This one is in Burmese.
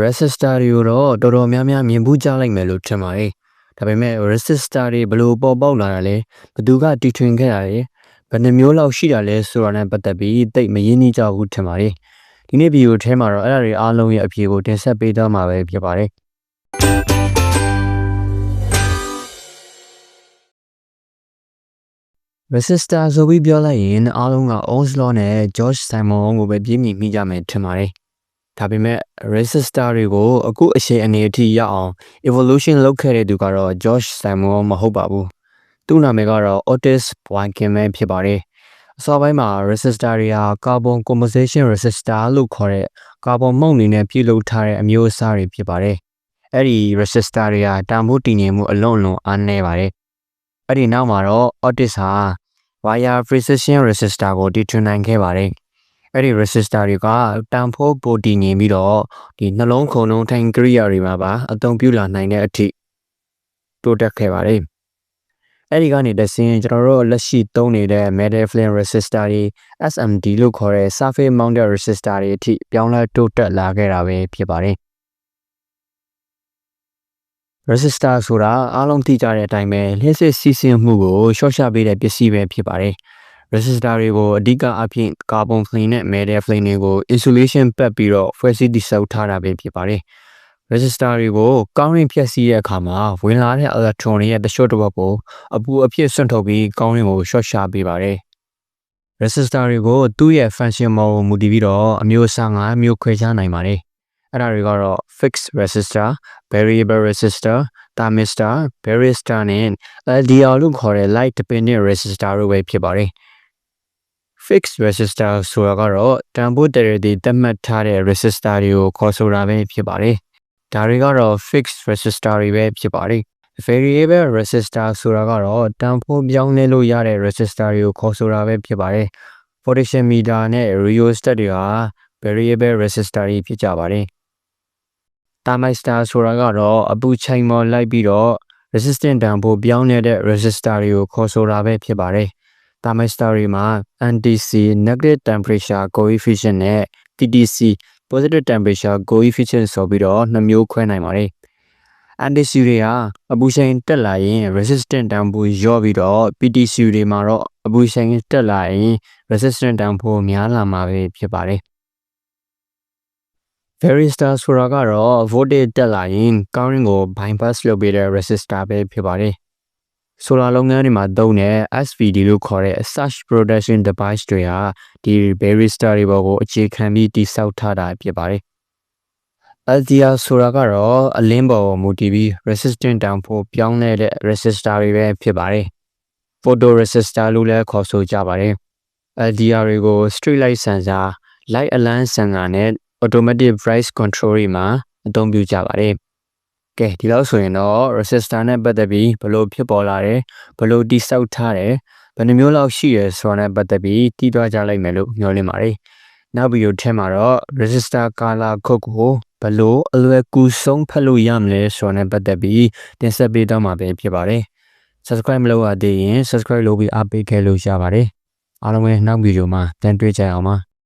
resistor တွေကိုတော့တော်တော်များများမြင်ဘူးကြလိုက်မယ်လို့ထင်ပါတယ်ဒါပေမဲ့ resistor တွေဘယ်လို့ပေါ်ပေါက်လာတာလဲဘယ်သူကတီထွင်ခဲ့တာလဲဘယ်နှမျိုးလောက်ရှိတာလဲဆိုတာနဲ့ပတ်သက်ပြီးသိမရင်းနှီးကြဘူးထင်ပါတယ်ဒီနေ့ဗီဒီယိုထဲမှာတော့အဲ့ဒါတွေအားလုံးရဲ့အဖြေကိုတင်ဆက်ပေးသွားမှာပဲဖြစ်ပါတယ် resistor ဆိုပြီးပြောလိုက်ရင်အားလုံးက Ohm's law နဲ့ George Simon ကိုပဲပြင်းပြမိကြမယ်ထင်ပါတယ်။ ဒါပေမဲ့ resistor တွေကိုအခုအရှိန်အနေအထိရအောင် evolution လုပ်ခဲ့တဲ့သူကတော့ George Simon မဟုတ်ပါဘူး။သူ့နာမည်ကတော့ Otis Boykin ပဲဖြစ်ပါတယ်။အစောပိုင်းမှာ resistor တွေဟာ carbon composition resistor လို့ခေါ်တဲ့ carbon မှုန့်အနေနဲ့ပြုလုပ်ထားတဲ့အမျိုးအစားတွေဖြစ်ပါတယ်။အဲ့ဒီ resistor တွေဟာတန်ဖိုးတည်ငြိမ်မှုအလွန်အလွန်အားနည်းပါတယ်။အဲ့ဒီနောက်မှာတော့ Otis ဟာ wire precision resistor ကိုတီထွင်နိုင်ခဲ့ပါတယ်။ အဲ့ဒီ resistor တွေကတန်ဖိုးပိုတည်ငြိမ်ပြီးတော့ဒီနှလုံးခုန်လုံးထိုင်ကိရိယာတွေမှာပါအသုံးပြုလာနိုင်တဲ့အထိတိုးတက်ခဲ့ပါတယ်။အဲ့ဒီကနေတဆင်းကျွန်တော်တို့လက်ရှိသုံးနေတဲ့ metal flame resistor တွေ SMD လို့ခေါ်တဲ့ surface mounted resistor တွေအထိပြောင်းလဲတိုးတက်လာခဲ့တာပဲဖြစ်ပါတယ်။ resistor ဆိုတာအားလုံးသိကြတဲ့အတိုင်းပဲလျှက်စစ်စီးဆင်းမှုကိုရှော့ချပေးတဲ့ပစ္စည်းပဲဖြစ်ပါတယ်။ resistor တွေကိုအဓိကအဖြစ် carbon flame နဲ့ metal flame တွေကို insulation ပတ်ပြီးတော့ဖွဲ့စည်းတည်ဆောက်ထားတာပဲဖြစ်ပါတယ်။ resistor တွေကိုကောင်းရင်ဖြည့်ဆည်းတဲ့အခါမှာဝင်လာတဲ့ electron တွေရဲ့တချို့တစ်ဝက်ကိုအပူအဖြစ်ဆွန့်ထုတ်ပြီးကောင်းရင်ကိုရှော့ချပေးပါတယ်။ resistor တွေကိုသူ့ရဲ့ function ပေါ်ကိုမူတည်ပြီးတော့အမျိုးအစား၅မျိုးခွဲခြားနိုင်ပါတယ်။အဲ့ဒါတွေကတော့ fixed resistor, variable resistor, thermistor, varistor နဲ့ LDR လို့ခေါ်တဲ့ light dependent resistor တို့ပဲဖြစ်ပါတယ်။ fixed resistor ဆိုတာကတော့တန်ဖိုးတရည်သတ်မှတ်ထားတဲ့ resistor တွေကိုခေါ်ဆိုတာပဲဖြစ်ပါတယ်။ဒါတွေကတော့ fixed resistor တွေပဲဖြစ်ပါတယ်။ variable resistor ဆိုတာကတော့တန်ဖိုးပြောင်းလဲလို့ရတဲ့ resistor တွေကိုခေါ်ဆိုတာပဲဖြစ်ပါတယ်။ potentiometer နဲ့ rheostat တွေဟာ variable resistor တွေဖြစ်ကြပါတယ်။ thermistor ဆိုတာကတော့အပူချိန်ပေါ်လိုက်ပြီးတော့ resistant တန်ဖိုးပြောင်းနေတဲ့ resistor တွေကိုခေါ်ဆိုတာပဲဖြစ်ပါတယ်။ thermistor တွေမှာ NTC negative temperature coefficient နဲ့ TTC positive temperature coefficient ဆိုပြီးတော့နှစ်မျိုးခွဲနိုင်ပါတယ်။ NTC တွေဟာအပူချိန်တက်လာရင် resistant တန်ဖိုးလျော့ပြီးတော့ PTC တွေမှာတော့အပူချိန်တက်လာရင် resistant တန်ဖိုးများလာမှာပဲဖြစ်ပါတယ်။ varistor ဆိုတာကတော့ voltage တက်လာရင် current ကို bypass လုပ်ပေးတဲ့ resistor ပဲဖြစ်ပါတယ်။ solar လုပ်ငန်းတွေမှာသုံးတဲ့ SPD လို့ခေါ်တဲ့ surge protection device တွေဟာဒီ varistor တွေပေါ်ကိုအခြေခံပြီးတည်ဆောက်ထားတာဖြစ်ပါတယ်။ LDR ဆိုတာကတော့အလင်းပေါ်ကိုမူတည်ပြီး resistant တန်ဖိုးပြောင်းလဲတဲ့ resistor တွေပဲဖြစ်ပါတယ်။ photo resistor လို့လည်းခေါ်ဆိုကြပါတယ်။ LDR တွေကို street light sensor, light alarm sensor နဲ့ automatic price control တွေမှာအသုံးပြုကြပါတယ်။ ကဲဒီလောက်ဆိုရင်တော့ resistor နဲ့ပတ်သက်ပြီးဘယ်လိုဖြစ်ပေါ်လာတယ်ဘယ်လိုတိစောက်ထားတယ်ဘယ်နှမျိုးလောက်ရှိရယ်ဆိုတာနဲ့ပတ်သက်ပြီးတည်သွားကြလိမ့်မယ်လို့ညွှန်လင်းပါတယ်။နောက်ဗီဒီယိုထဲမှာတော့ resistor color code ကိုဘယ်လိုအလွယ်ကူဆုံးဖတ်လို့ရမလဲဆိုတာနဲ့ပတ်သက်ပြီးတင်ဆက်ပေးတော့မှာပဲဖြစ်ပါတယ်။ subscribe မလုပ်ရသေးရင် subscribe လုပ်ပြီးအားပေးခဲ့လို့ရပါတယ်။အားလုံးပဲနောက်ဗီဒီယိုမှာပြန်တွေ့ကြအောင်ပါ။